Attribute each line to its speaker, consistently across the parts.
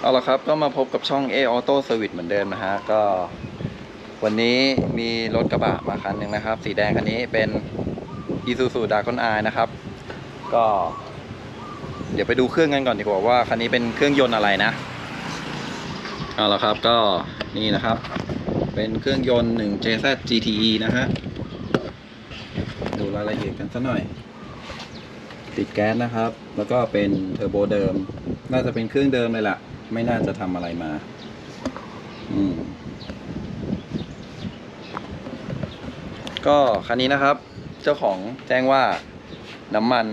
Speaker 1: เอาละครับก็มาพบกับช่อง A Auto Service เหมือนเดิมนะฮะ ก็ วันนี้มีรถกระบะมาคันหนึ่งนะครับ สีแดงคันนี้เป็น Isuzu Dragon Eye นะครับ ก็ เดี๋ยวไปดูเครื่องกันก่อนดีกว่าว่าคันนี้เป็นเครื่องยนต์อะไรนะเอาละครับก็นี่นะครับ เป็นเครื่องยนต์ 1 JZ GTE นะฮะดูรายละเอียดกันสักหน่อย ติดแก๊สนะครับ แล้วก็เป็นเทอร์โบเดิม น่าจะเป็นเครื่องเดิมเลยล่ะ ไม่น่าจะทำอะไรมา อืม ก็คันนี้นะครับ เจ้าของแจ้งว่าน้ำมัน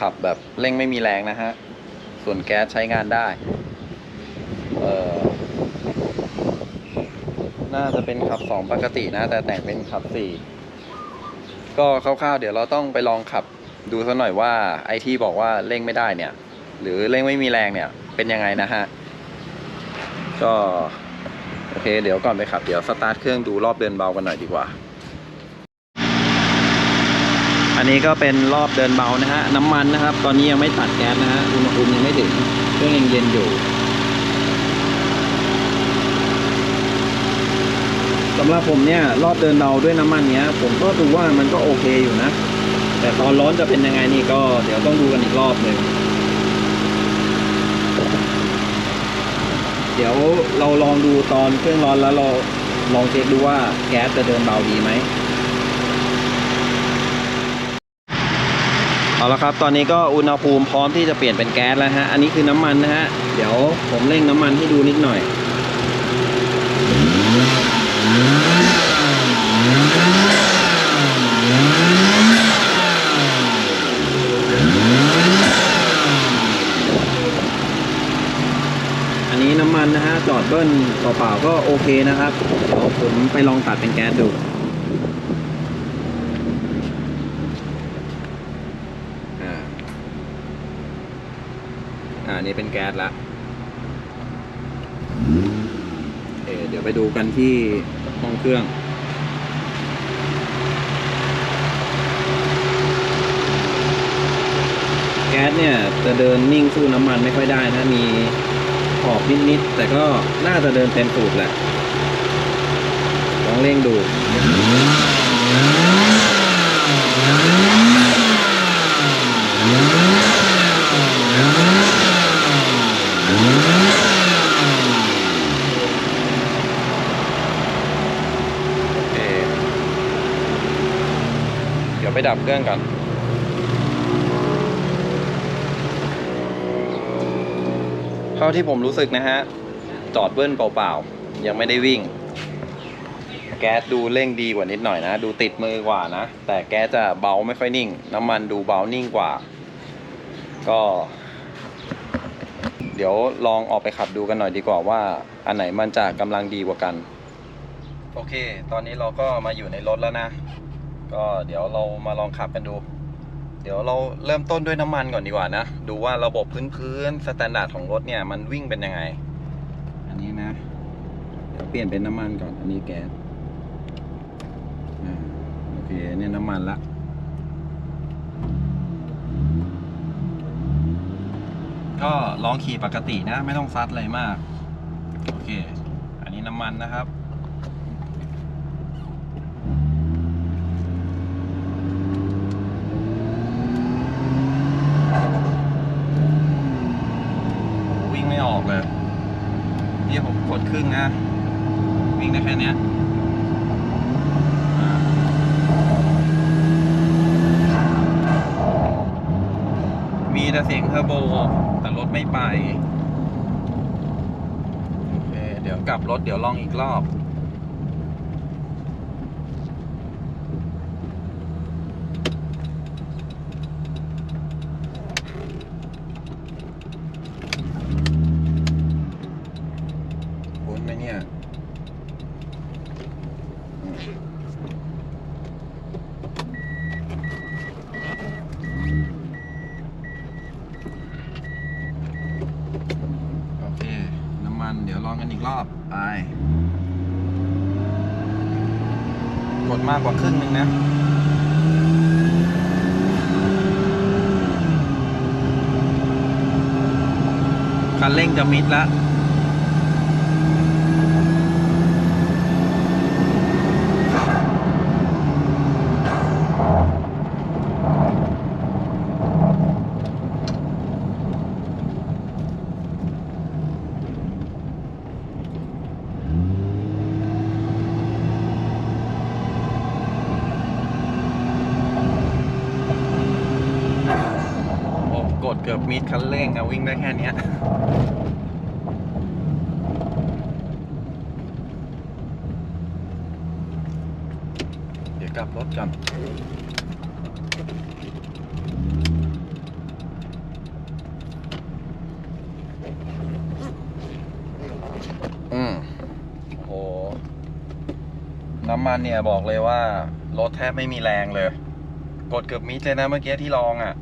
Speaker 1: ขับแบบเร่งไม่มีแรงนะฮะ ส่วนแก๊สใช้งานได้ เออน่าจะเป็นขับสองปกตินะ แต่แต่งเป็นขับสี่ก็คร่าวๆ เดี๋ยวเราต้องไปลองขับดูสักหน่อยว่าไอที่บอกว่าเร่งไม่ได้เนี่ย หรือเร่งไม่มีแรงเนี่ย เป็นยังไงนะฮะ ก็โอเค เดี๋ยวก่อนไปขับ เดี๋ยวสตาร์ทเครื่องดูรอบเดินเบากันหน่อยดีกว่า อันนี้ก็เป็นรอบเดินเบานะฮะ น้ำมันนะครับ ตอนนี้ยังไม่ตัดแก๊สนะฮะ อุณหภูมิยังไม่ถึง เครื่องยังเย็นอยู่สำหรับผมเนี่ยรอบเดินเบาด้วยน้ำมันเนี้ย ผมก็ดูว่ามันก็โอเคอยู่นะ แต่ตอนร้อนจะเป็นยังไงนี่ก็เดี๋ยวต้องดูกันอีกรอบหนึ่ง เดี๋ยวเราลองดูตอนเครื่องร้อนแล้วเราลองเช็คดูว่าแก๊สจะเดินเบาดีไหมเอาละครับ ตอนนี้ก็อุณหภูมิพร้อมที่จะเปลี่ยนเป็นแก๊สแล้วฮะ อันนี้คือน้ำมันนะฮะ เดี๋ยวผมเร่งน้ำมันให้ดูนิดหน่อย อั นนี้น้ำมันนะฮะจอดเบิ้ลเปล่าๆก็โอเคนะครับเดี๋ยวผมไปลองตัดเป็นแก๊สดูอ่าอ่านี่เป็นแก๊สละเอเดี๋ยวไปดูกันที่ห้องเครื่องแก๊สเนี่ยจะเดินนิ่งสู้น้ำมันไม่ค่อยได้นะมี ออกนิดๆแต่ก็น่าจะเดินเต็มสูบแหละลองเร่งดูโอเคเดี๋ยวไปดับเครื่องก่อน ท่าที่ผมรู้สึกนะฮะ จอดเบิ้ลเปล่าๆ ยังไม่ได้วิ่ง แก๊สดูเร่งดีกว่านิดหน่อยนะ ดูติดมือกว่านะ แต่แก๊สจะเบาไม่ค่อยนิ่ง น้ำมันดูเบานิ่งกว่า ก็ เดี๋ยวลองออกไปขับดูกันหน่อยดีกว่าว่า อันไหนมันจะกำลังดีกว่ากัน โอเค ตอนนี้เราก็มาอยู่ในรถแล้วนะ ก็เดี๋ยวเรามาลองขับกันดู เดี๋ยวเราเริ่มต้นด้วยน้ำมันก่อนดีกว่านะ ดูว่าระบบพื้นๆสแตนดาร์ดของรถเนี่ยมันวิ่งเป็นยังไง อันนี้นะ เดี๋ยวเปลี่ยนเป็นน้ำมันก่อน อันนี้แก๊สโอเคเนี่ยน้ำมันละก็ลองขี่ปกตินะ ไม่ต้องซัดอะไรมาก โอเค อันนี้น้ำมันนะครับ วิ่งไม่ออกเลยนี่ผมกดค รึ่งนะวิ่งได้แค่เนี้ยมีแต่เสียงเทอร์โบ แต่รถไม่ไป โอเค เดี๋ยวกลับรถเดี๋ยวลองอีกรอบ นไหมเนี่ยโอเค น้ำมันเดี๋ยวลองกันอีกรอบ ไป กดมากกว่าครึ่งหนึ่งนะคันเร่งจะมิดแล้ว มิดคันเร่งอะวิ่งได้แค่นี้เดี๋ยวกลับรถกันอืมโห น้ำมันเนี่ยบอกเลยว่า รถแทบไม่มีแรงเลย กดเกือบมิดเลยนะเมื่อกี้ที่ลองอะ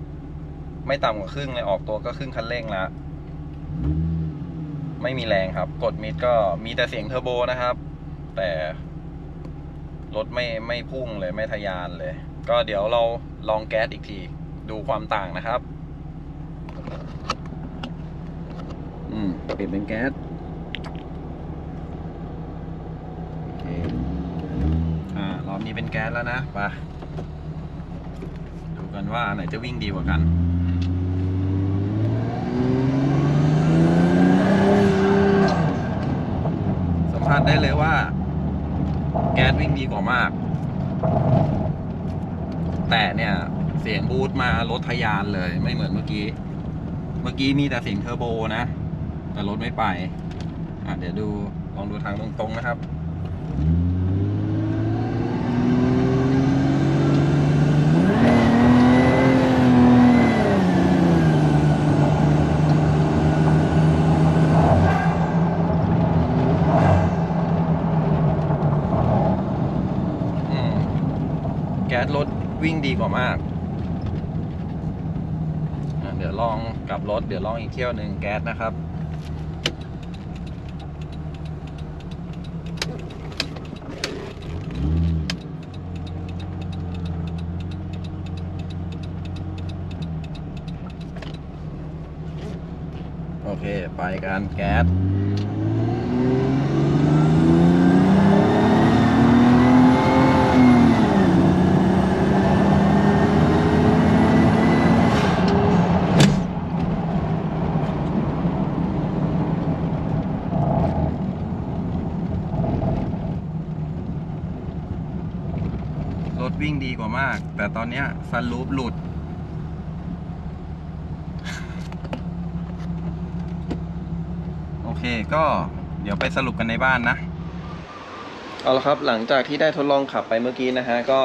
Speaker 1: ไม่ต่ำกว่าครึ่งเลยออกตัวก็ครึ่งคันเร่งแล้วไม่มีแรงครับ กดมิดก็มีแต่เสียงเทอร์โบนะครับ แต่รถไม่ไม่พุ่งเลยไม่ทะยานเลย ก็เดี๋ยวเราลองแก๊สอีกที ดูความต่างนะครับ อืมเปลี่ยนเป็นแก๊สโอเคอ่ารอบนี้เป็นแก๊สแล้วนะไปดูกันว่าอันไหนจะวิ่งดีกว่ากัน สัมผัสได้เลยว่า แก๊สวิ่งดีกว่า มาก แต่เนี่ยเสียงบูทมารถทะยานเลยไม่เหมือนเมื่อกี้ เมื่อกี้มีแต่เสียงเทอร์โบนะ แต่รถไม่ไป อะเดี๋ยวดูลองดูทางตรงๆนะครับ ก๊สรถวิ่งดีกว่ามาก เดี๋ยวลองกลับรถ เดี๋ยวลองอีกเที่ยวหนึ่งแก๊สนะครับโอเค ไปกันแก๊ส วิ่งดีกว่ามาก แต่ตอนเนี้ยซันรูปหลุด โอเคก็เดี๋ยวไปสรุปกันในบ้านนะ เอาละครับหลังจากที่ได้ทดลองขับไปเมื่อกี้นะฮะก็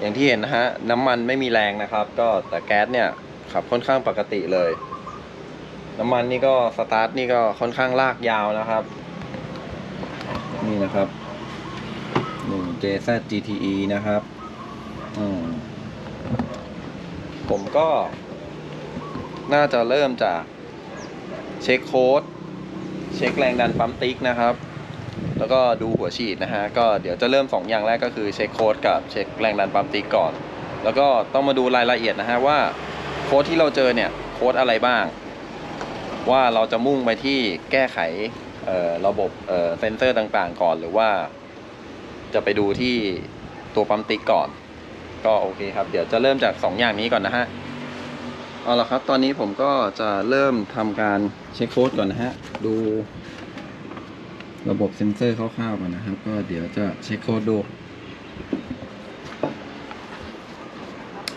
Speaker 1: อย่างที่เห็นนะฮะน้ำมันไม่มีแรงนะครับ ก็แต่แก๊สเนี่ยขับค่อนข้างปกติเลย น้ำมันนี่ก็สตาร์ทนี่ก็ค่อนข้างลากยาวนะครับ นี่นะครับ JZ GTE นะครับ อืม ผมก็ น่าจะเริ่มจาก เช็คโค้ด เช็คแรงดันปั๊มติ๊กนะครับ แล้วก็ดูหัวฉีดนะฮะ ก็เดี๋ยวจะเริ่ม 2 อย่างแรกก็คือเช็คโค้ดกับเช็คแรงดันปั๊มติ๊กก่อน แล้วก็ต้องมาดูรายละเอียดนะฮะว่าโค้ดที่เราเจอเนี่ยโค้ดอะไรบ้าง ว่าเราจะมุ่งไปที่แก้ไขระบบเอ่อเซนเซอร์ต่างๆ ก่อนหรือว่า จะไปดูที่ตัวปั๊มติ๊กก่อน ก็โอเคครับ เดี๋ยวจะเริ่มจาก 2 อย่างนี้ก่อนนะฮะ เอาละครับ ตอนนี้ผมก็จะเริ่มทำการเช็คโค้ดก่อนนะฮะ ดูระบบเซ็นเซอร์คร่าวๆก่อนนะครับ ก็เดี๋ยวจะเช็คโค้ดดู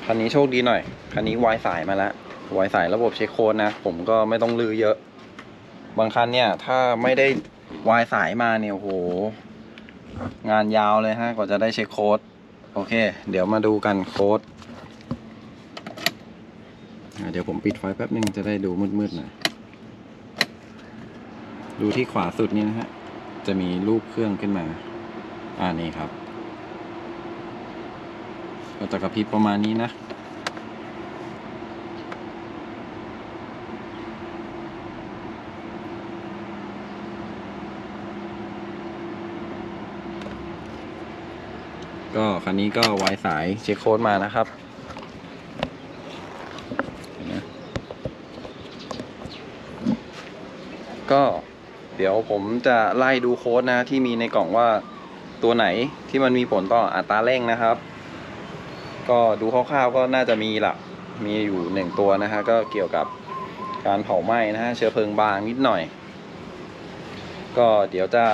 Speaker 1: คันนี้โชคดีหน่อย คันนี้วายสายมาแล้ววายสายระบบเช็คโค้ดนะ ผมก็ไม่ต้องลือเยอะ บางคันเนี่ย ถ้าไม่ได้วายสายมาเนี่ยโอ้โห งานยาวเลยฮะกว่าจะได้เช็คโค้ดโอเค เดี๋ยวมาดูกันโค้ดเดี๋ยวผมปิดไฟแป๊บนึงจะได้ดูมืดๆหน่อยดูที่ขวาสุดนี่นะฮะ จะมีรูปเครื่องขึ้นมา อ่านี่ครับ ก็จะกระพริบประมาณนี้นะ ก็คันนี้ก็วายสายเช็คโค้ดมานะครับก็เดี๋ยวผมจะไล่ดูโค้ดนะที่มีในกล่องว่าตัวไหนที่มันมีผลต่ออัตราเร่งนะครับ ก็ดูคร่าวๆก็น่าจะมีละมีอยู่หนึ่งตัวนะฮะก็เกี่ยวกับการเผาไหม้นะฮะเชื้อเพลิงบางนิดหน่อย ก็เดี๋ยวจะ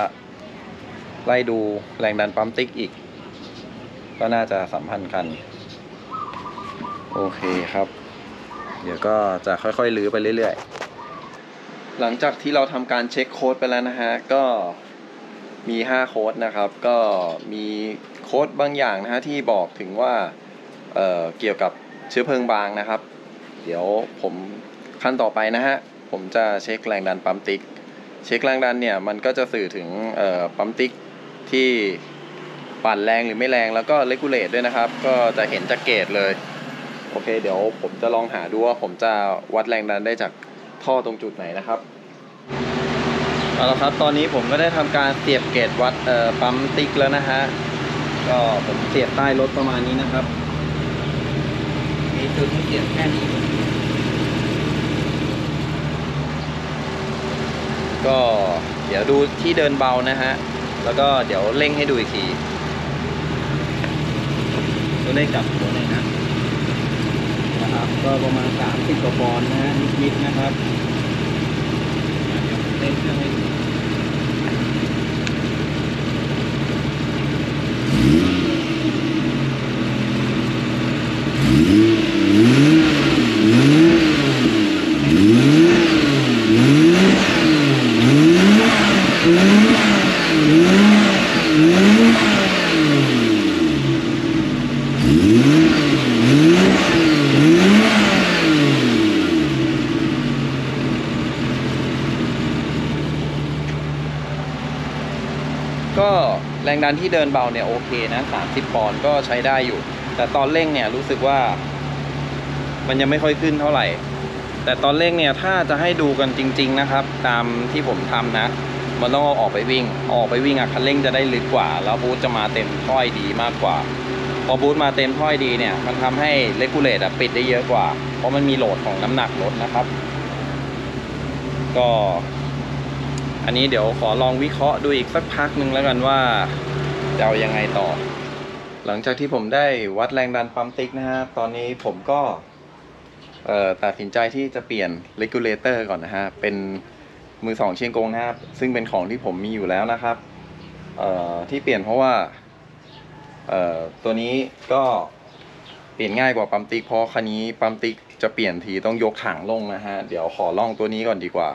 Speaker 1: ไล่ดูแรงดันปั๊มติ๊กอีก ก็น่าจะสัมพันธ์กัน โอเคครับ เดี๋ยวก็จะค่อยๆลื้อไปเรื่อยๆ หลังจากที่เราทำการเช็คโค้ดไปแล้วนะฮะ ก็มี 5 โค้ดนะครับ ก็มีโค้ดบางอย่างนะฮะที่บอกถึงว่าเเกี่ยวกับเชื้อเพลิงบางนะครับ เดี๋ยวผมขั้นต่อไปนะฮะ ผมจะเช็คแรงดันปั๊มติ๊ก เช็คแรงดันเนี่ยมันก็จะสื่อถึงปั๊มติ๊กที่ ปั่นแรงหรือไม่แรงแล้วก็เลกูเลตด้วยนะครับ ก็จะเห็นจากเกจเลย โอเค เดี๋ยวผมจะลองหาดูว่าผมจะวัดแรงดันได้จากท่อตรงจุดไหนนะครับเอาละครับตอนนี้ผมก็ได้ทำการเสียบเกจวัดเอ่อปั๊มติ๊กแล้วนะฮะก็ผมเสียบใต้รถประมาณนี้นะครับ
Speaker 2: มีจุดให้เสียบแค่นี้
Speaker 1: ก็เดี๋ยวดูที่เดินเบานะฮะ แล้วก็เดี๋ยวเร่งให้ดูอีกที
Speaker 2: ตัวเลขจับตัวไหนนะนะครับ ก็ประมาณ30กว่าปอนด์นะฮะนิดๆนะครับเดี๋ยวเล่นเครื่องให้ดู
Speaker 1: ก็ แรที่เดินเบาเนี่ยโอเคนะ30ปอนด์ก็ใช้ได้อยู่ แต่ตอนเร่งเนี่ยรู้สึกว่า มันยังไม่ค่อยขึ้นเท่าไหร่ แต่ตอนเร่งเนี่ยถ้าจะให้ดูกันจริง ๆนะครับ ตามที่ผมทำนะ มันต้องเอาออกไปวิ่ง ออกไปวิ่งอะคันเร่งจะได้ลึกกว่า แล้วบูทจะมาเต็มถ้อยดีมากกว่า พอบูทมาเต็มถ้อยดีเนี่ย มันทำให้เลกูเลตอะปิดได้เยอะกว่า เพราะมันมีโหลดของน้ำหนักรถนะครับ ก็อันนี้เดี๋ยวขอลองวิเคราะห์ดูอีกสักพักหนึ่งแล้วกันว่า จะเอายังไงต่อ หลังจากที่ผมได้วัดแรงดันปั๊มติ๊กนะฮะ ตอนนี้ผมก็ตัดสินใจที่จะเปลี่ยนเลกูลเลเตอร์ก่อนนะฮะ เป็นมือสองเชียงกงนะครับ ซึ่งเป็นของที่ผมมีอยู่แล้วนะครับที่เปลี่ยนเพราะว่าตัวนี้ก็เปลี่ยนง่ายกว่าปั๊มติ๊กเพราะคันนี้ปั๊มติ๊กจะเปลี่ยนทีต้องยกถังลงนะฮะ เดี๋ยวขอลองตัวนี้ก่อนดีกว่า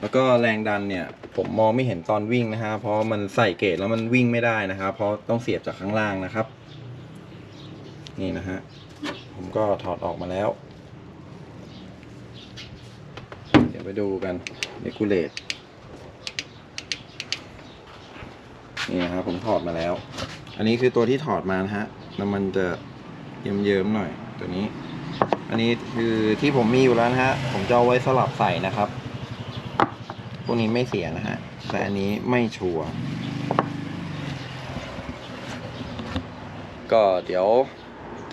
Speaker 1: แล้วก็แรงดันเนี่ยผมมองไม่เห็นตอนวิ่งนะฮะเพราะมันใส่เกจแล้วมันวิ่งไม่ได้นะครับเพราะต้องเสียบจากข้างล่างนะครับ นี่นะฮะผมก็ถอดออกมาแล้ว เดี๋ยวไปดูกันเ e กูเลตนี่นะครับผมถอดมาแล้ว อันนี้คือตัวที่ถอดมานะฮะแล้วมันจะเยิ้มๆหน่อยตัวนี้ อันนี้คือที่ผมมีอยู่แล้วนะฮะผมจะเอาไว้สลับใส่นะครับ วกนี้ไม่เสียนะฮะ แต่อันนี้ไม่ชัวร์ ก็เดี๋ยว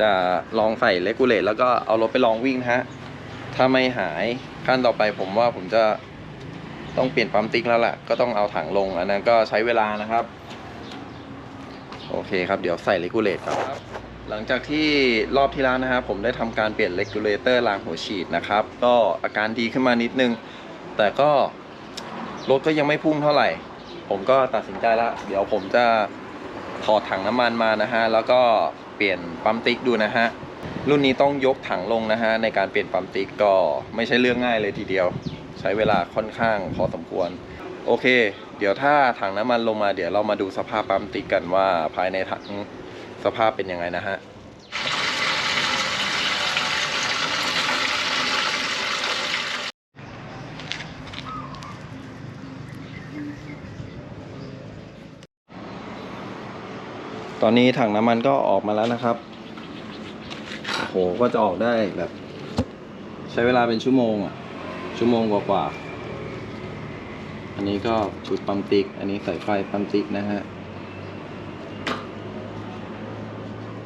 Speaker 1: จะลองใส่เลกูเลตแล้วก็เอารถไปลองวิ่งนะฮะ ถ้าไม่หายขั้นต่อไปผมว่าผมจะต้องเปลี่ยนปั๊มติ๊กแล้วแหละก็ต้องเอาถังลงอันนั้นก็ใช้เวลานะครับ โอเคครับเดี๋ยวใส่เลกูเลตครับ หลังจากที่รอบที่แล้วนะครับผมได้ทำการเปลี่ยนเลกูเลเตอร์รางหัวฉีดนะครับ ก็อาการดีขึ้นมานิดนึง แต่ก็ รถก็ยังไม่พุ่งเท่าไหร่ ผมก็ตัดสินใจแล้วเดี๋ยวผมจะถอดถังน้ำมันมานะฮะ แล้วก็เปลี่ยนปั๊มติ๊กดูนะฮะ รุ่นนี้ต้องยกถังลงนะฮะ ในการเปลี่ยนปั๊มติ๊กก็ไม่ใช่เรื่องง่ายเลยทีเดียว ใช้เวลาค่อนข้างพอสมควร โอเค เดี๋ยวถ้าถังน้ำมันลงมาเดี๋ยวเรามาดูสภาพปั๊มติ๊กกันว่าภายในถังสภาพเป็นยังไงนะฮะ อนนี้ถังน้ำมันก็ออกมาแล้วนะครับโอ้โหก็จะออกได้แบบ ใช้เวลาเป็นชั่วโมงอะ ชั่วโมงกว่าๆอันนี้ก็ชุดปั๊มติ๊ก อันนี้สายไฟปั๊มติ๊กนะฮะ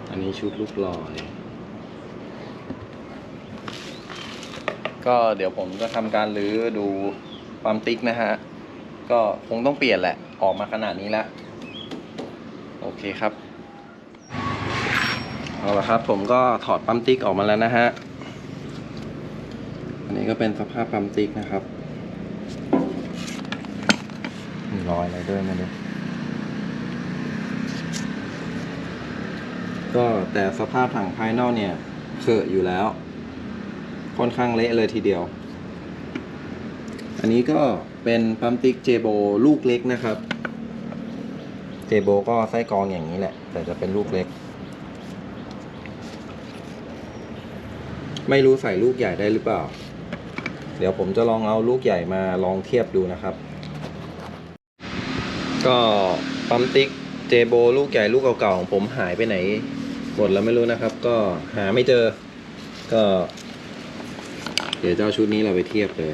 Speaker 1: อันนี้ชุดลูกลอย ก็เดี๋ยวผมจะทำการรื้อดูปั๊มติ๊กนะฮะ ก็คงต้องเปลี่ยนแหละ ออกมาขนาดนี้แล้วโอเคครับ เอาละครับผมก็ถอดปั๊มติ๊กออกมาแล้วนะฮะ อันนี้ก็เป็นสภาพปั๊มติ๊กนะครับมีรอยอะไรด้วยไม่รู้ก็แต่สภาพถังภายนอกเนี่ยเขอะอยู่แล้ว ค่อนข้างเละเลยทีเดียว อันนี้ก็เป็นปั๊มติ๊กเจโบลูกเล็กนะครับ เจโบก็ไส้กรองอย่างนี้แหละ แต่จะเป็นลูกเล็ก ไม่รู้ใส่ลูกใหญ่ได้หรือเปล่า เดี๋ยวผมจะลองเอาลูกใหญ่มาลองเทียบดูนะครับ ก็ปั๊มติ๊กเจโบลูกใหญ่ลูกเก่าๆของผมหายไปไหนหมดแล้วไม่รู้นะครับ ก็หาไม่เจอ ก็ เดี๋ยวเจ้าชุดนี้เราไปเทียบเลย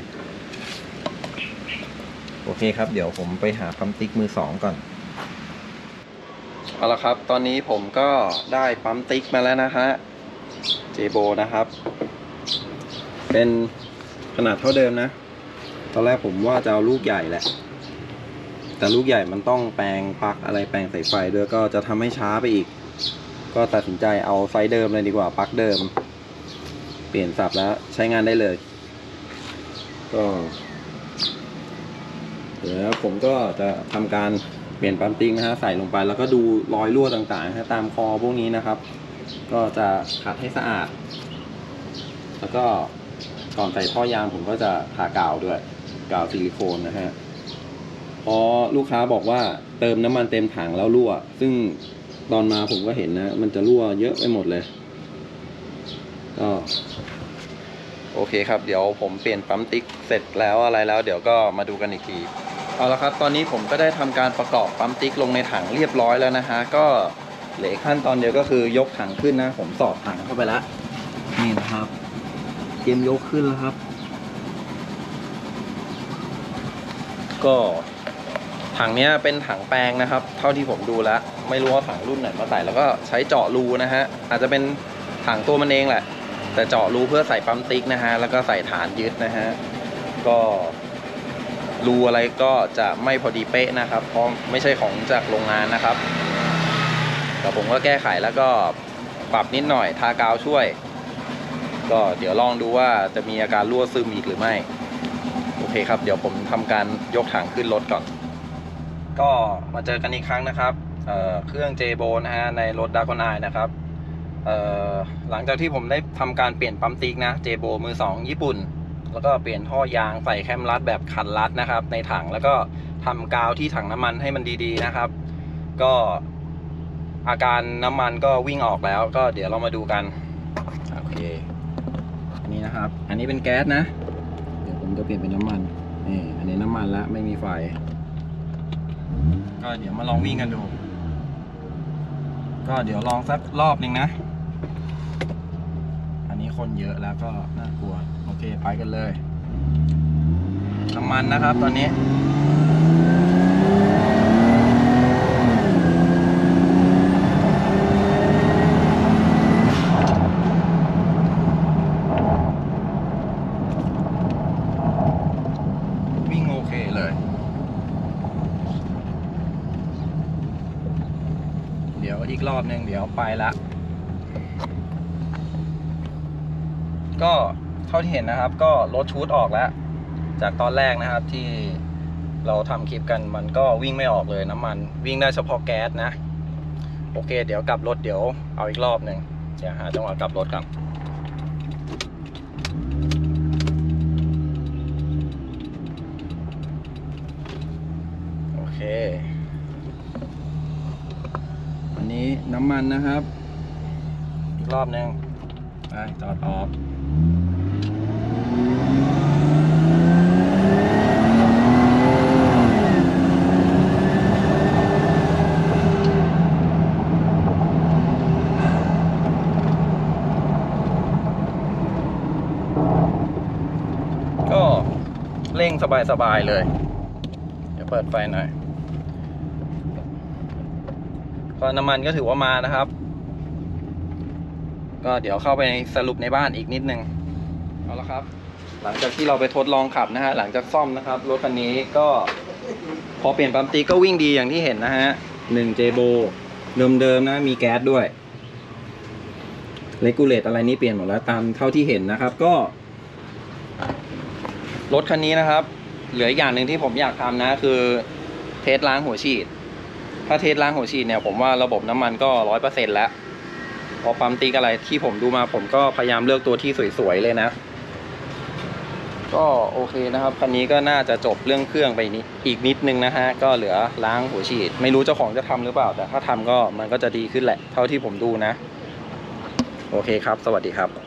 Speaker 1: โอเคครับ เดี๋ยวผมไปหาปั๊มติ๊กมือสองก่อนเอาละครับ ตอนนี้ผมก็ได้ปั๊มติ๊กมาแล้วนะฮะ เจโบนะครับ เป็นขนาดเท่าเดิมนะ ตอนแรกผมว่าจะเอาลูกใหญ่แหละ แต่ลูกใหญ่มันต้องแปลงปลั๊กอะไรแปลงสายไฟด้วยก็จะทำให้ช้าไปอีก ก็ตัดสินใจเอาไซส์เดิมเลยดีกว่าปลั๊กเดิม เปลี่ยนสับแล้วใช้งานได้เลย ก็เดี๋ยวผมก็จะทำการเปลี่ยนปั๊มติ๊กนะฮะใส่ลงไปแล้วก็ดูรอยรั่วต่างๆนะฮะตามคอพวกนี้นะครับ ก็จะขัดให้สะอาด แล้วก็ ก่อนใส่ท่อยางผมก็จะทากาวด้วยกาวซิลิโคนนะฮะพราะลูกค้าบอกว่าเติมน้ำมันเต็มถังแล้วรั่ว ซึ่งตอนมาผมก็เห็นนะ มันจะรั่วเยอะไปหมดเลยก็โอเคครับ เดี๋ยวผมเปลี่ยนปั๊มติ๊กเสร็จแล้วอะไรแล้ว เดี๋ยวก็มาดูกันอีกที เอาละครับ ตอนนี้ผมก็ได้ทำการประกอบปั๊มติ๊กลงในถังเรียบร้อยแล้วนะฮะ ก็เหลือขั้นตอนเดียวก็คือยกถังขึ้นนะ ผมสอดถังเข้าไปแล้วนี่นะครับ ตรียมยกขึ้นแล้วครับ ก็ถังเนี้ยเป็นถังแปลงนะครับ เท่าที่ผมดูแล้ว ไม่รู้ว่าถังรุ่นไหนมาใส่แล้วก็ใช้เจาะรูนะฮะ อาจจะเป็นถังตัวมันเองแหละ แต่เจาะรูเพื่อใส่ปั๊มติ๊กนะฮะ แล้วก็ใส่ฐานยึดนะฮะ ก็รูอะไรก็จะไม่พอดีเป๊ะนะครับ เพราะไม่ใช่ของจากโรงงานนะครับ แต่ผมก็แก้ไขแล้วก็ปรับนิดหน่อย ทากาวช่วย ก็เดี๋ยวลองดูว่าจะมีอาการรั่วซึมอีกหรือไม่ โอเคครับ เดี๋ยวผมทำการยกถังขึ้นรถก่อน ก็มาเจอกันอีกครั้งนะครับเเครื่อง j b o นะฮะในรถดากอนไอนะครับหลังจากที่ผมได้ทำการเปลี่ยนปั๊มติ๊กนะ j b o มือ 2 ญี่ปุ่น แล้วก็เปลี่ยนท่อยางใส่แคมรัดแบบขันรัดนะครับ ในถังแล้วก็ทำกาวที่ถังน้ำมันให้มันดีๆนะครับ ก็อาการน้ำมันก็วิ่งออกแล้ว ก็เดี๋ยวเรามาดูกัน โอเค นะครับ อันนี้เป็นแก๊สนะ เดี๋ยวผมจะเปลี่ยนเป็นน้ำมันนี่อันนี้น้ำมันแล้วไม่มีไฟ ก็เดี๋ยวมาลองวิ่งกันดู ก็เดี๋ยวลองสักรอบหนึ่งนะ อันนี้คนเยอะแล้วก็น่ากลัว โอเคไปกันเลย น้ำมันนะครับตอนนี้ วิ่งโอเคเลย เดี๋ยวอีก รอบหนึ่งเดี๋ยวไปละ ก็เท่าที่เห็นนะครับ ก็ลดชูดออกแล้ว จากตอนแรกนะครับที่เราทำคลิปกันมันก็วิ่งไม่ออกเลยน้ำมันวิ่งได้เฉพาะแก๊สนะ โอเค เดี๋ยวกลับรถเดี๋ยวเอาอีกรอบหนึ่งเดี๋ยวหาจังหวะกลับรถกัน โอเค อัน นี้น้ำมันนะครับ อีกรอบหนึ่งไปจอดออกก็เร่งสบายๆเลย เดี๋ยวเปิดไฟหน่อย ก็น้ำมันก็ถือว่ามานะครับ ก็เดี๋ยวเข้าไปสรุปในบ้านอีกนิดนึงเอาละครับ หลังจากที่เราไปทดลองขับนะฮะหลังจากซ่อมนะครับรถคันนี้ก็พอเปลี่ยนปั๊มตีก็วิ่งดีอย่างที่เห็นนะฮะหนึ่งเจโบเดิมๆนะมีแก๊สด้วยเลกูเลตอะไรนี่เปลี่ยนหมดแล้วตามเท่าที่เห็นนะครับก็ รถคันนี้นะครับ เหลืออย่างหนึ่งที่ผมอยากทำนะ คือ เทสล้างหัวฉีด ถ้าเทสล้างหัวฉีดเนี่ยผมว่าระบบน้ำมันก็ร้อยเปอร์เซ็นแล้ว พอปั๊มติ๊กอะไรที่ผมดูมาผมก็พยายามเลือกตัวที่สวยๆเลยนะ ก็โอเคนะครับคันนี้ก็น่าจะจบเรื่องเครื่องไปนิดอีกนิดนึงนะฮะก็เหลือล้างหัวฉีด ไม่รู้เจ้าของจะทำหรือเปล่า แต่ถ้าทำก็มันก็จะดีขึ้นแหละ เท่าที่ผมดูนะ โอเคครับ สวัสดีครับ